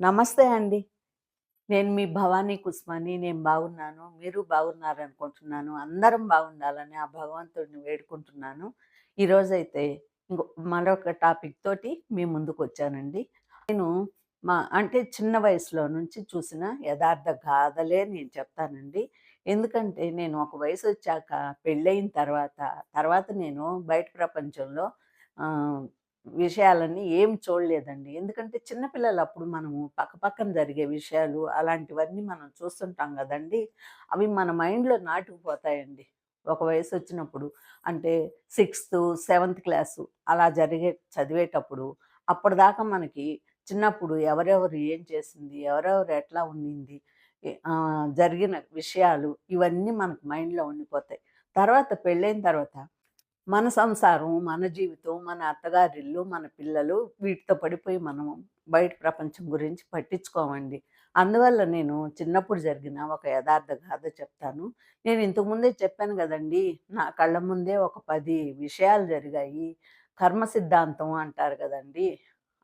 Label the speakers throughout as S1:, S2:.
S1: నమస్తే అండి. నేను మీ భవానీ కుస్మాని. నేను బాగున్నాను. మీరు బాగున్నారనుకుంటున్నాను. అందరం బాగుండాలని ఆ భగవంతుడిని వేడుకుంటున్నాను. ఈరోజైతే ఇంకో మరొక టాపిక్ తోటి మీ ముందుకొచ్చానండి. నేను మా అంటే చిన్న వయసులో నుంచి చూసిన యథార్థ గాథలే నేను చెప్తానండి. ఎందుకంటే నేను ఒక వయసు వచ్చాక పెళ్ళయిన తర్వాత, తర్వాత నేను బయట ప్రపంచంలో విషయాలని విషయాలన్నీ ఏం చూడలేదండి. ఎందుకంటే చిన్నపిల్లలు అప్పుడు మనము పక్కపక్కన జరిగే విషయాలు అలాంటివన్నీ మనం చూస్తుంటాం కదండి అవి మన మైండ్‌లో నాటుకుపోతాయండి. ఒక వయసు వచ్చినప్పుడు అంటే సిక్స్త్, సెవెంత్ క్లాసు అలా జరిగే చదివేటప్పుడు అప్పటిదాకా మనకి చిన్నప్పుడు ఎవరెవరు ఏం చేసింది, ఎవరెవరు ఎట్లా ఉండింది, జరిగిన విషయాలు ఇవన్నీ మనకు మైండ్‌లో ఉండిపోతాయి. తర్వాత పెళ్ళైన తర్వాత మన సంసారం, మన జీవితం, మన అత్తగారిల్లు, మన పిల్లలు వీటితో పడిపోయి మనం బయట ప్రపంచం గురించి పట్టించుకోమండి. అందువల్ల నేను చిన్నప్పుడు జరిగిన ఒక యథార్థ గాథ చెప్తాను. నేను ఇంతకుముందే చెప్పాను కదండి నా కళ్ళ ముందే ఒక పది విషయాలు జరిగాయి. కర్మ సిద్ధాంతం అంటారు కదండి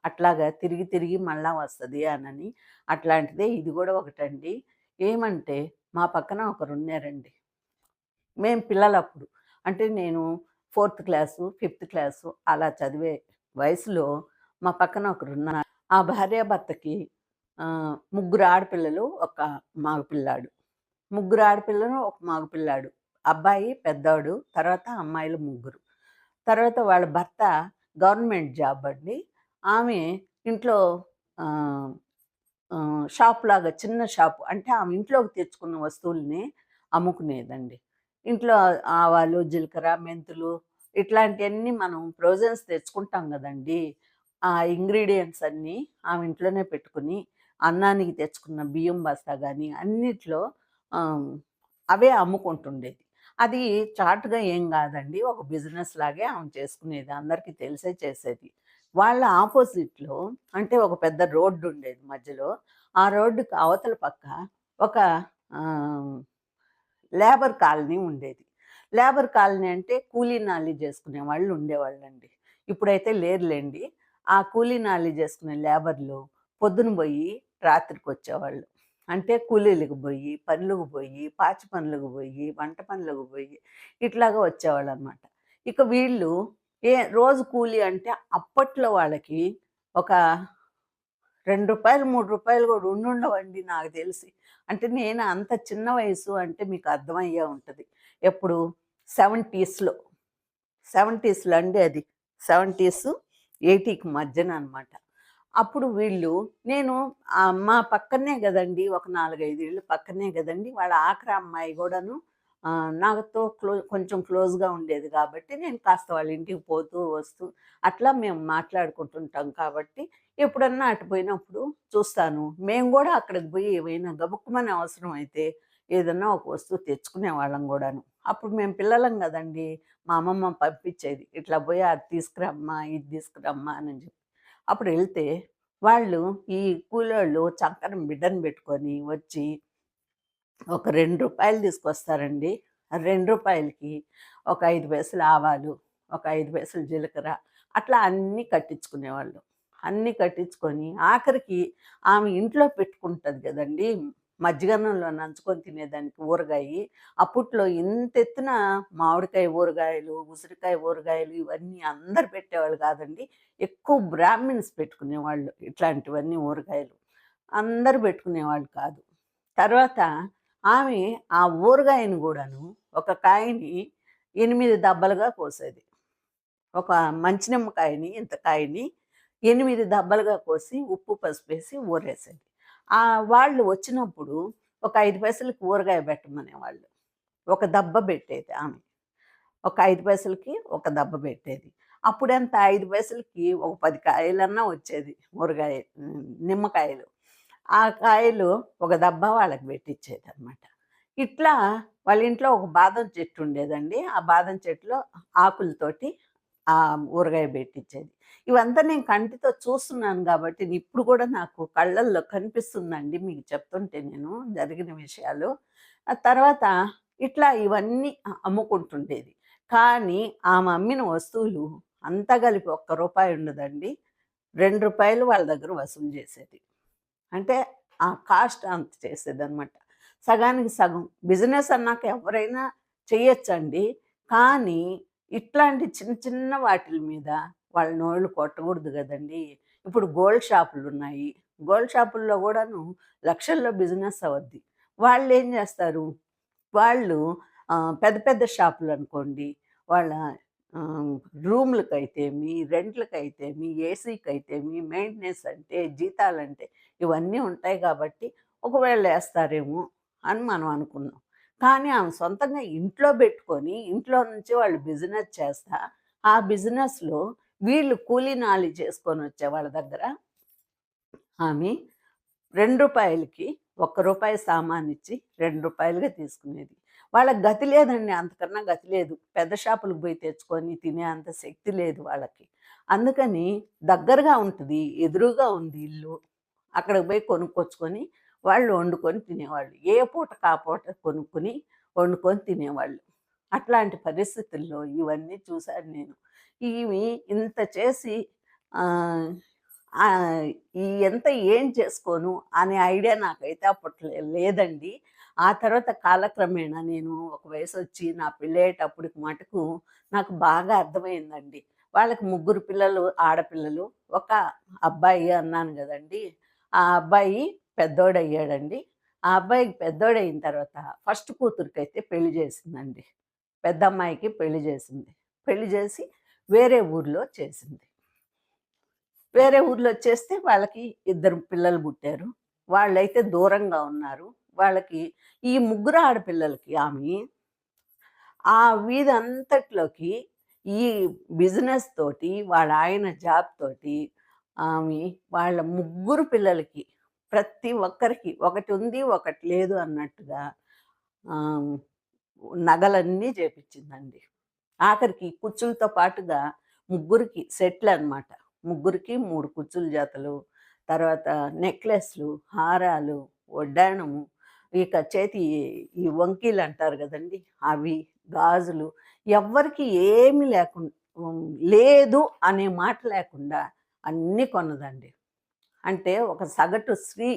S1: అట్లాగా తిరిగి తిరిగి మళ్ళా వస్తుంది అనని. అట్లాంటిదే ఇది కూడా ఒకటండి. ఏమంటే మా పక్కన ఒకరున్నారండి. మేము పిల్లలప్పుడు. అంటే నేను ఫోర్త్ క్లాసు, ఫిఫ్త్ క్లాసు అలా చదివే వయసులో మా పక్కన ఒకరున్నారు. ఆ భార్యాభర్తకి ముగ్గురు ఆడపిల్లలు, ఒక మగపిల్లాడు. ముగ్గురు ఆడపిల్లలు, ఒక మగపిల్లాడు. అబ్బాయి పెద్దవాడు తర్వాత అమ్మాయిలు ముగ్గురు. తర్వాత వాళ్ళ భర్త గవర్నమెంట్ జాబ్ అండి. ఆమె ఇంట్లో షాప్ లాగా చిన్న షాపు. అంటే ఆమె ఇంట్లోకి తెచ్చుకున్న వస్తువుల్ని అమ్ముకునేదండి. ఇంట్లో ఆవాలు, జీలకర్ర, మెంతులు ఇట్లాంటివన్నీ మనం ప్రొవిజన్స్ తెచ్చుకుంటాం కదండి ఆ ఇంగ్రీడియంట్స్ అన్నీ ఆమె ఇంట్లోనే పెట్టుకొని, అన్నానికి తెచ్చుకున్న బియ్యం బస్తా కానీ అన్నిట్లో అవే అమ్ముకుంటుండేది. అది చాటుగా ఏం కాదండి ఒక బిజినెస్ లాగే ఆమె చేసుకునేది. అందరికీ తెలిసే చేసేది. వాళ్ళ ఆపోజిట్‌లో అంటే ఒక పెద్ద రోడ్డు ఉండేది మధ్యలో. ఆ రోడ్డుకి అవతల పక్క ఒక లేబర్ కాలనీ ఉండేది. లేబర్ కాలనీ అంటే కూలీ నాలి చేసుకునే వాళ్ళు ఉండేవాళ్ళండి. ఇప్పుడైతే లేరులేండి ఆ కూలీ నాలి చేసుకునే లేబర్‌లు పొద్దున పోయి రాత్రికి వచ్చేవాళ్ళు అంటే కూలీలకు పోయి పనులకు పోయి పాచి పనులకు పోయి వంట పనులకు పోయి ఇట్లాగా వచ్చేవాళ్ళు అనమాట ఇక వీళ్ళు ఏ రోజు కూలీ అంటే అప్పట్లో వాళ్ళకి ఒక రెండు రూపాయలు మూడు రూపాయలు కూడా ఉండుండవండి నాకు తెలిసి. అంటే నేను అంత చిన్న వయసు అంటే మీకు అర్థమయ్యే ఉంటుంది ఎప్పుడు 70స్‌లో. 70స్‌లో అండి అది. 70స్, 80కి మధ్యన అనమాట. అప్పుడు వీళ్ళు నేను మా పక్కనే కదండి ఒక 4, 5 ఇళ్ళు పక్కనే కదండి వాళ్ళ ఆఖరి అమ్మాయి కూడాను నాతో క్లో కొంచెం క్లోజ్‌గా ఉండేది కాబట్టి నేను కాస్త వాళ్ళ ఇంటికి పోతూ, వస్తూ అట్లా మేము మాట్లాడుకుంటుంటాం కాబట్టి ఎప్పుడన్నా అటు పోయినప్పుడు చూస్తాను. మేము కూడా అక్కడికి పోయి ఏమైనా గబుక్కుమని అవసరం అయితే ఏదన్నా ఒక వస్తువు తెచ్చుకునేవాళ్ళం కూడాను అప్పుడు మేము పిల్లలం కదండి మా అమ్మమ్మ పంపించేది. ఇట్లా పోయి అది తీసుకురమ్మా, ఇది తీసుకురమ్మా అని చెప్పి అప్పుడు వెళ్తే వాళ్ళు ఈ కూలోళ్ళు చక్కని బిడ్డను పెట్టుకొని వచ్చి ఒక రెండు రూపాయలు తీసుకొస్తారండి. రెండు రూపాయలకి ఒక ఐదు పైసలు ఆవాలు, ఒక ఐదు పైసలు జీలకర్ర అట్లా అన్నీ కట్టించుకునేవాళ్ళు. అన్నీ కట్టించుకొని ఆఖరికి ఆమె ఇంట్లో పెట్టుకుంటుంది కదండి మజ్జిగన్నంలో నంచుకొని తినేదానికి ఊరగాయి. అప్పట్లో ఇంతెత్తున మామిడికాయ ఊరగాయలు, ఉసిరికాయ ఊరగాయలు ఇవన్నీ అందరు పెట్టేవాళ్ళు కాదండి ఎక్కువ బ్రాహ్మిన్స్ పెట్టుకునేవాళ్ళు ఇట్లాంటివన్నీ ఊరగాయలు. అందరు పెట్టుకునేవాళ్ళు కాదు. తర్వాత ఆమె ఆ ఊరగాయని కూడాను ఒక కాయని 8 దబ్బలుగా కోసేది. ఒక మంచి నిమ్మకాయని ఇంత కాయని 8 దబ్బలుగా కోసి ఉప్పు, పసుపేసి ఊరేసేది. ఆ వాళ్ళు వచ్చినప్పుడు ఒక ఐదు పైసలకి ఊరగాయ బెట్టమనేవాళ్ళు. ఒక దబ్బ పెట్టేది ఆమె. ఒక ఐదు పైసలకి ఒక దబ్బ పెట్టేది అప్పుడంత ఐదు పైసలకి ఒక పది కాయలన్నా వచ్చేది ఊరగాయ నిమ్మకాయలు. ఆ కాయలు ఒక దబ్బ వాళ్ళకి బెట్టిచ్చేదనమాట. ఇట్లా వాళ్ళ ఇంట్లో ఒక బాదం చెట్టు ఉండేదండి. ఆ బాదం చెట్టులో ఆకులతోటి ఆ ఊరగాయ పెట్టించేది ఇవంతా నేను కంటితో చూస్తున్నాను కాబట్టి ఇప్పుడు కూడా నాకు కళ్ళల్లో కనిపిస్తుందండి మీకు చెప్తుంటే నేను జరిగిన విషయాలు. ఆ తర్వాత ఇట్లా ఇవన్నీ అమ్ముకుంటుండేది. కానీ ఆమె అమ్మిన వస్తువులు అంతా కలిపి ఒక్క రూపాయి ఉండదండి. రెండు రూపాయలు వాళ్ళ దగ్గర వసూలు చేసేది అంటే ఆ కాస్ట్ అంత చేసేది అనమాట సగానికి సగం. బిజినెస్ అన్నాక ఎవరైనా చేయొచ్చండి కానీ ఇట్లాంటి చిన్న చిన్న వాటిల మీద వాళ్ళ నోళ్ళు కొట్టకూడదు కదండి. ఇప్పుడు గోల్డ్ షాపులు ఉన్నాయి. గోల్డ్ షాపుల్లో కూడాను లక్షల్లో బిజినెస్ అవద్ది. వాళ్ళు ఏం చేస్తారు? వాళ్ళు పెద్ద పెద్ద షాపులు అనుకోండి. వాళ్ళ రూమ్లకి అయితే మీ రెంట్లకి ఏసీకి అయితేమి మెయింటెనెన్స్ అంటే జీతాలంటే ఇవన్నీ ఉంటాయి కాబట్టి ఒకవేళ వేస్తారేమో అని మనం అనుకున్నాం. కానీ ఆమె సొంతంగా ఇంట్లో పెట్టుకొని ఇంట్లో నుంచి వాళ్ళు బిజినెస్ చేస్తా ఆ బిజినెస్లో వీళ్ళు కూలీ నాలి చేసుకొని వచ్చే వాళ్ళ దగ్గర ఆమె రెండు రూపాయలకి ఒక్క రూపాయి సామాన్ ఇచ్చి రెండు రూపాయలుగా తీసుకునేది. వాళ్ళకి గతి లేదండి. అంతకన్నా గతి లేదు. పెద్ద షాపులకు పోయి తెచ్చుకొని తినే అంత శక్తి లేదు వాళ్ళకి. అందుకని దగ్గరగా ఉంటుంది ఎదురుగా ఉంది ఇల్లు. అక్కడికి పోయి కొనుక్కొచ్చుకొని వాళ్ళు వండుకొని తినేవాళ్ళు. ఏ పూట కా పూట కొనుక్కొని వండుకొని తినేవాళ్ళు. అట్లాంటి పరిస్థితుల్లో ఇవన్నీ చూశాను నేను. ఇవి ఇంత చేసి ఈ ఎంత ఏం చేసుకోను అనే ఐడియా నాకైతే అప్పట్లో లేదండి. ఆ తర్వాత కాలక్రమేణా నేను ఒక వయసు వచ్చి నా పెళ్ళయ్యేటప్పటికి మటుకు నాకు బాగా అర్థమైందండి వాళ్ళకి ముగ్గురు పిల్లలు ఆడపిల్లలు ఒక అబ్బాయి అన్నాను కదండి. ఆ అబ్బాయి పెద్దోడయ్యాడండి. ఆ అబ్బాయికి పెద్దోడయిన తర్వాత ఫస్ట్ కూతురికైతే పెళ్ళి చేసిందండి. పెద్ద అమ్మాయికి పెళ్ళి చేసింది. పెళ్ళి చేసి వేరే ఊర్లో చేసింది. వేరే ఊర్లో చేస్తే వాళ్ళకి ఇద్దరు పిల్లలు పుట్టారు. వాళ్ళైతే దూరంగా ఉన్నారు. వాళ్ళకి ఈ ముగ్గురు ఆడపిల్లలకి ఆమె ఆ వీధి అంతట్లోకి ఈ బిజినెస్ తోటి వాళ్ళ ఆయన జాబ్ తోటి ఆమె వాళ్ళ ముగ్గురు పిల్లలకి ప్రతి ఒక్కరికి ఒకటి ఉంది ఒకటి లేదు అన్నట్టుగా నగలన్నీ చేపించిందండి. ఆఖరికి కుచ్చులతో పాటుగా ముగ్గురికి సెట్లు అనమాట ముగ్గురికి మూడు కుచ్చుల జాతలు తర్వాత నెక్లెస్లు హారాలు వడ్డాణము ఇక చేతి ఈ వంకీలు అంటారు కదండి అవి గాజులు ఎవ్వరికి ఏమి లేకుండా లేదు అనే మాట లేకుండా అన్నీ కొన్నదండి. అంటే ఒక సగటు స్త్రీ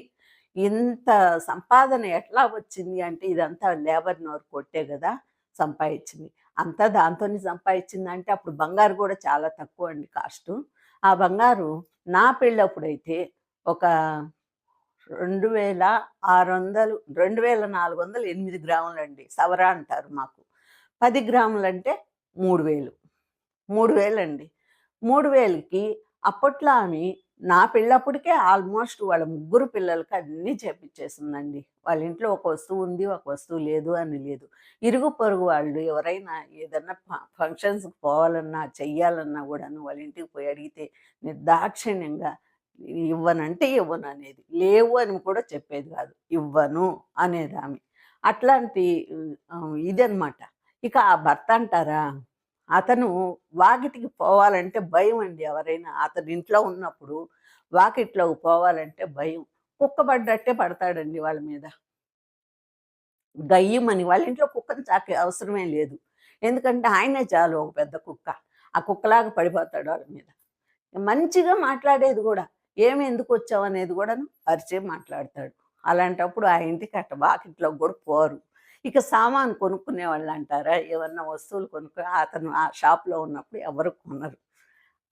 S1: ఇంత సంపాదన ఎట్లా వచ్చింది అంటే ఇదంతా లేబర్ నోరు కొట్టే కదా సంపాదించింది. అంతా దాంతోనే సంపాదించింది అంటే అప్పుడు బంగారు కూడా చాలా తక్కువ అండి కాస్ట్. ఆ బంగారు నా పెళ్ళప్పుడైతే ఒక రెండు వేల ఆరు వందలు రెండు వేల నాలుగు వందలు ఎనిమిది గ్రాములు అండి సవరా అంటారు మాకు. పది గ్రాములు అంటే మూడు వేలు. మూడు వేలు అండి మూడు వేలకి అప్పట్లో ఆమె నా పిల్లప్పటికే ఆల్మోస్ట్ వాళ్ళ ముగ్గురు పిల్లలకి అన్నీ చేపించేసిందండి వాళ్ళ ఇంట్లో ఒక వస్తువు ఉంది ఒక వస్తువు లేదు అని లేదు. ఇరుగు పొరుగు వాళ్ళు ఎవరైనా ఏదన్నా ఫంక్షన్స్కి పోవాలన్నా చెయ్యాలన్నా కూడాను వాళ్ళ ఇంటికి పోయి అడిగితే నిర్దాక్షిణ్యంగా ఇవ్వనంటే ఇవ్వను అనేది లేవు అని కూడా చెప్పేది కాదు. ఇవ్వను అనేది ఆమె. అట్లాంటి ఇదనమాట ఇక ఆ భర్త అంటారా? అతను వాకిటికి పోవాలంటే భయం అండి ఎవరైనా. అతని ఇంట్లో ఉన్నప్పుడు వాకిట్లోకి పోవాలంటే భయం. కుక్క పడ్డట్టే పడతాడండి వాళ్ళ మీద. గయ్యమని వాళ్ళ ఇంట్లో కుక్కను చాకే అవసరమే లేదు. ఎందుకంటే ఆయనే చాలు ఒక పెద్ద కుక్క. ఆ కుక్కలాగా పడిపోతాడు వాళ్ళ మీద. మంచిగా మాట్లాడేది కూడా. ఏమి ఎందుకు వచ్చావు అనేది కూడా పరిచయం మాట్లాడతాడు. అలాంటప్పుడు ఆ ఇంటికి అట్ట వాకిట్లో కూడా పోరు. ఇక సామాన్ కొనుక్కునే వాళ్ళు అంటారా ఏమన్నా వస్తువులు కొనుక్కు అతను ఆ షాప్లో ఉన్నప్పుడు ఎవరు కొనరు.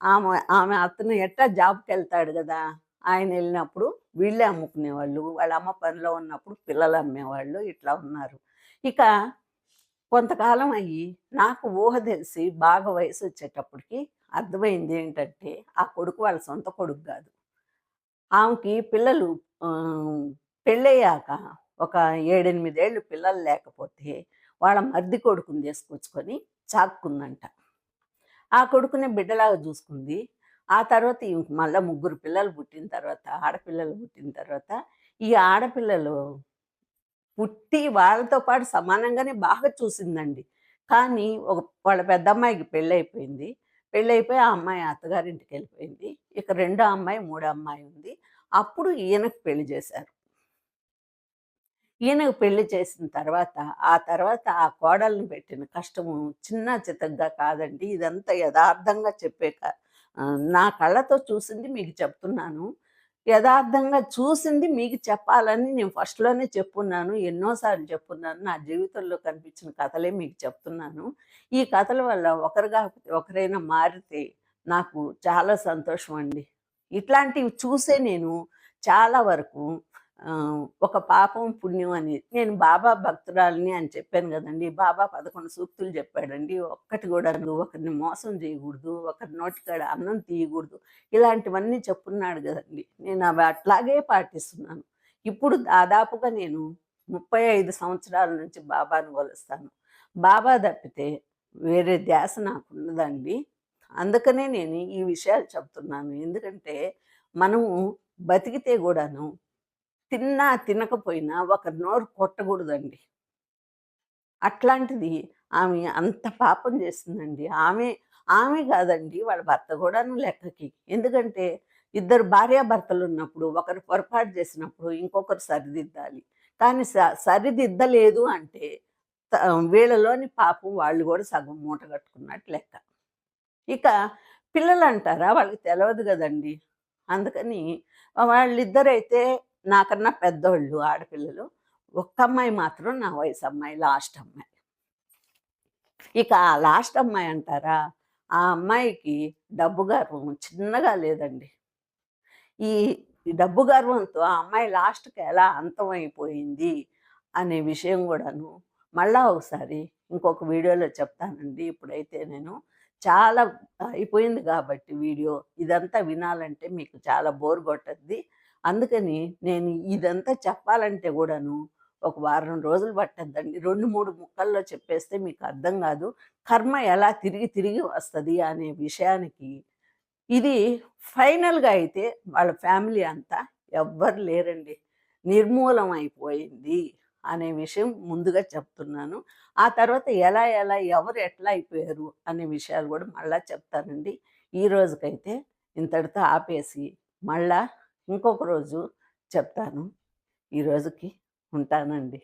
S1: ఆమె ఆమె అతను ఎట్టా జాబ్కి వెళ్తాడు కదా? ఆయన వెళ్ళినప్పుడు వీళ్ళే అమ్ముకునేవాళ్ళు వాళ్ళ అమ్మ పనిలో ఉన్నప్పుడు పిల్లలు అమ్మేవాళ్ళు ఇట్లా ఉన్నారు. ఇక కొంతకాలం అయ్యి నాకు ఊహ తెలిసి బాగా వయసు వచ్చేటప్పటికి అర్థమైంది ఏంటంటే ఆ కొడుకు వాళ్ళ సొంత కొడుకు కాదు. ఆమెకి పిల్లలు పెళ్ళయ్యాక ఒక ఏడెనిమిదేళ్ళు పిల్లలు లేకపోతే వాళ్ళ మర్ది కొడుకుని తీసుకొచ్చుకొని చాక్కుందంట. ఆ కొడుకుని బిడ్డలాగా చూసుకుంది. ఆ తర్వాత ఈమెకి మళ్ళీ ముగ్గురు పిల్లలు పుట్టిన తర్వాత ఆడపిల్లలు పుట్టిన తర్వాత ఈ ఆడపిల్లలు పుట్టి వాళ్ళతో పాటు సమానంగానే బాగా చూసిందండి. కానీ ఒక వాళ్ళ పెద్ద అమ్మాయికి పెళ్ళైపోయింది. పెళ్ళైపోయి ఆ అమ్మాయి అత్తగారింటికి వెళ్ళిపోయింది ఇక రెండో అమ్మాయి మూడో అమ్మాయి ఉంది అప్పుడు ఈయనకు పెళ్ళి చేశారు ఈయనకు పెళ్ళి చేసిన తర్వాత ఆ తర్వాత ఆ కోడల్ని పెట్టిన కష్టము చిన్న చితగ్గా కాదండి ఇదంతా యథార్థంగా చెప్పే క- నా కళ్ళతో చూసింది మీకు చెప్తున్నాను. యథార్థంగా చూసింది మీకు చెప్పాలని నేను ఫస్ట్‌లోనే చెప్పున్నాను. ఎన్నోసార్లు చెప్పున్నాను. నా జీవితంలో కనిపించిన కథలే మీకు చెప్తున్నాను. ఈ కథల వల్ల ఒకరు కాకపోతే ఒకరైనా మారితే నాకు చాలా సంతోషం అండి. ఇట్లాంటివి చూసే నేను చాలా వరకు ఒక పాపం, పుణ్యం అని నేను బాబా భక్తురాలిని అని చెప్పాను కదండి బాబా 11 సూక్తులు చెప్పాడండి. ఒక్కటి కూడా ఒకరిని మోసం చేయకూడదు ఒకరి నోటికాడ అన్నం తీయకూడదు ఇలాంటివన్నీ చెప్పున్నాడు కదండి నేను అవి అట్లాగే పాటిస్తున్నాను. ఇప్పుడు దాదాపుగా నేను 35 సంవత్సరాల నుంచి బాబాను కొలుస్తాను. బాబా తప్పితే వేరే ధ్యాస ఉన్నదండి అందుకనే నేను ఈ విషయాలు చెప్తున్నాను. ఎందుకంటే మనము బతికితే కూడాను తిన్నా, తినకపోయినా ఒక నోరు కొట్టకూడదండి అట్లాంటిది ఆమె అంత పాపం చేసిందండి. ఆమె, ఆమె కాదండి వాళ్ళ భర్త కూడాను లెక్కకి. ఎందుకంటే ఇద్దరు భార్యాభర్తలున్నప్పుడు ఒకరు పొరపాటు చేసినప్పుడు ఇంకొకరు సరిదిద్దాలి. కానీ స సరిదిద్దలేదు అంటే త వీళ్ళలోని పాపం వాళ్ళు కూడా సగం మూట కట్టుకున్నట్టు లెక్క. ఇక పిల్లలు అంటారా వాళ్ళకి తెలియదు కదండి అందుకని వాళ్ళిద్దరైతే నాకన్నా పెద్దోళ్ళు ఆడపిల్లలు. ఒక్క అమ్మాయి మాత్రం నా వయసు అమ్మాయి లాస్ట్ అమ్మాయి. ఇక ఆ లాస్ట్ అమ్మాయి అంటారా? ఆ అమ్మాయికి డబ్బు గర్వం చిన్నగా లేదండి. ఈ డబ్బు గర్వంతో ఆ అమ్మాయి లాస్ట్‌కి ఎలా అంతమైపోయింది అనే విషయం కూడాను మళ్ళా ఒకసారి ఇంకొక వీడియోలో చెప్తానండి. ఇప్పుడైతే నేను చాలా అయిపోయింది కాబట్టి వీడియో ఇదంతా వినాలంటే మీకు చాలా బోర్ కొట్టద్ది. అందుకని నేను ఇదంతా చెప్పాలంటే కూడాను ఒక వారం రోజులు పట్టద్దండి. 2, 3 ముక్కల్లో చెప్పేస్తే మీకు అర్థం కాదు కర్మ ఎలా తిరిగి తిరిగి వస్తుంది అనే విషయానికి ఇది ఫైనల్‌గా అయితే వాళ్ళ ఫ్యామిలీ అంతా ఎవ్వరు లేరండి. నిర్మూలం అయిపోయింది అనే విషయం ముందుగా చెప్తున్నాను. ఆ తర్వాత ఎలా ఎలా ఎవరు ఎట్లా అయిపోయారు అనే విషయాలు కూడా మళ్ళా చెప్తానండి. ఈ రోజుకైతే ఇంతటితో ఆపేసి మళ్ళా ఇంకొక రోజు చెప్తాను. ఈ రోజుకి ఉంటానండి.